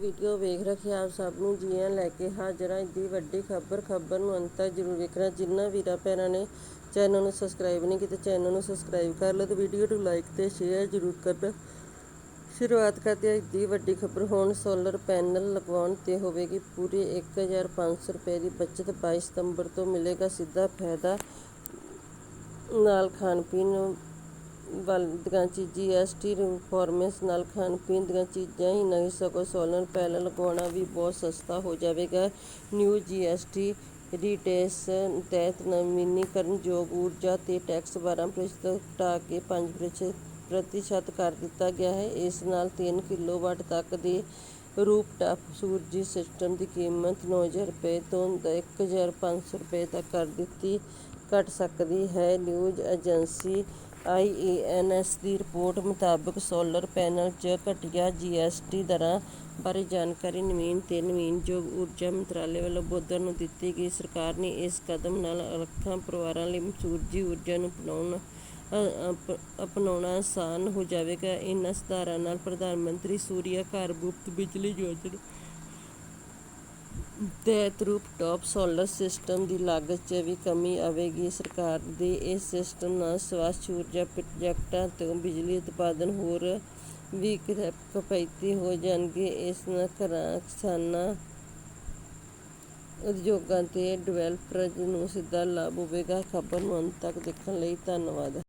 Video ਵੇਖ ਰਹੇ ਆਪ ਸਭ ਨੂੰ ਜੀਆਂ ਲੈ ਕੇ ਹਾਜ਼ਰ ਹਾਂ। ਇੱਡੀ ਵੱਡੀ ਖਬਰ ਖਬਰ ਨੂੰ ਅੰਤ ਤੱਕ ਜ਼ਰੂਰ ਵੇਖਣਾ। ਜਿਨ੍ਹਾਂ ਵੀਰਾਂ ਭੈਣਾਂ ਨੇ ਚੈਨਲ ਨੂੰ ਸਬਸਕ੍ਰਾਈਬ ਨਹੀਂ ਕੀਤਾ, ਚੈਨਲ ਨੂੰ ਸਬਸਕ੍ਰਾਈਬ ਕਰ ਲਓ ਤੇ ਵੀਡੀਓ ਨੂੰ ਲਾਈਕ ਤੇ ਸ਼ੇਅਰ ਜ਼ਰੂਰ ਕਰਨਾ ਸ਼ੁਰੂਆਤ ਕਰਦੇ ਹਾਂ। ਇੱਡੀ ਵੱਡੀ ਖਬਰ ਹੁਣ ਸੋਲਰ ਪੈਨਲ ਲਗਵਾਉਣ ਤੇ ਹੋਵੇਗੀ। ਪੂਰੀ 1500 ਰੁਪਏ ਦੀ ਬਚਤ 22 ਸਤੰਬਰ ਤੋਂ ਮਿਲੇਗਾ। ਸਿੱਧਾ ਫਾਇਦਾ ਨਾਲ ਖਾਣ ਪੀਣ ਵੱਲ ਵਾਲੀਆਂ ਚੀਜ਼ ਜੀਐਸਟੀ ਰਿਫਾਰਮਸ ਨਾਲ ਖਾਣ ਪੀਣ ਦੀਆਂ ਚੀਜ਼ਾਂ ਹੀ ਨਹੀਂ, ਸਗੋਂ ਸੋਲਰ ਪੈਨਲ ਲਗਾਉਣਾ ਵੀ ਬਹੁਤ ਸਸਤਾ ਹੋ ਜਾਵੇਗਾ। ਨਿਊ ਜੀਐਸਟੀ ਰੀਟੇਸ ਤਹਿਤ ਨਵੀਨੀਕਰਨ ਯੋਗ ਊਰਜਾ ਤੇ ਟੈਕਸ 12% ਘਟਾ ਕੇ 5% ਪ੍ਰਤੀਸ਼ਤ ਕਰ ਦਿੱਤਾ ਗਿਆ ਹੈ। ਇਸ ਨਾਲ 3 ਕਿਲੋਵਾਟ ਤੱਕ ਦੇ ਰੂਪਟਾਪ ਸੂਰਜੀ ਸਿਸਟਮ ਦੀ ਕੀਮਤ 9000 ਰੁਪਏ ਤੋਂ 1500 ਰੁਪਏ ਤੱਕ ਕਰ ਦਿੱਤੀ ਘਟ ਸਕਦੀ ਹੈ। ਨਿਊਜ਼ ਏਜੰਸੀ ਆਈਏਐਨਐਸ ਦੀ ਰਿਪੋਰਟ ਮੁਤਾਬਕ ਸੋਲਰ ਪੈਨਲ 'ਚ ਘਟੀਆਂ ਜੀਐਸਟੀ ਦਰਾਂ ਬਾਰੇ ਜਾਣਕਾਰੀ ਨਵੀਨ ਤੇ ਨਵੀਨਯੋਗ ਊਰਜਾ ਮੰਤਰਾਲੇ ਵੱਲੋਂ ਬੁੱਧਵਾਰ ਨੂੰ ਦਿੱਤੀ ਗਈ। ਸਰਕਾਰ ਨੇ ਇਸ ਕਦਮ ਨਾਲ ਲੱਖਾਂ ਪਰਿਵਾਰਾਂ ਲਈ ਸੂਰਜੀ ਊਰਜਾ ਨੂੰ ਅਪਣਾਉਣ ਅਪਣਾਉਣਾ ਆਸਾਨ ਹੋ ਜਾਵੇਗਾ। ਇਹਨਾਂ ਸੁਧਾਰਾਂ ਨਾਲ ਪ੍ਰਧਾਨ ਮੰਤਰੀ ਸੂਰਿਆ ਘਰ ਮੁਫਤ ਬਿਜਲੀ ਯੋਜਨਾ ਤਹਿਤ ਰੂਪਟਾਪ ਸੋਲਰ ਸਿਸਟਮ ਦੀ ਲਾਗਤ 'ਚ ਵੀ ਕਮੀ ਆਵੇਗੀ। ਸਰਕਾਰ ਦੇ ਇਸ ਸਿਸਟਮ ਨਾਲ ਸਵੱਛ ਊਰਜਾ ਪ੍ਰੋਜੈਕਟਾਂ ਤੋਂ ਬਿਜਲੀ ਉਤਪਾਦਨ ਹੋਰ ਵੀ ਕਿਫਾਇਤੀ ਹੋ ਜਾਣਗੇ। ਇਸ ਨਾਲ ਘਰਾਂ, ਕਿਸਾਨਾਂ, ਉਦਯੋਗਾਂ ਤੇ ਡਿਵੈਲਪਰਜ਼ ਨੂੰ ਸਿੱਧਾ ਲਾਭ ਹੋਵੇਗਾ। ਖਬਰ ਨੂੰ ਅੰਤ ਤੱਕ ਦੇਖਣ ਲਈ ਧੰਨਵਾਦ।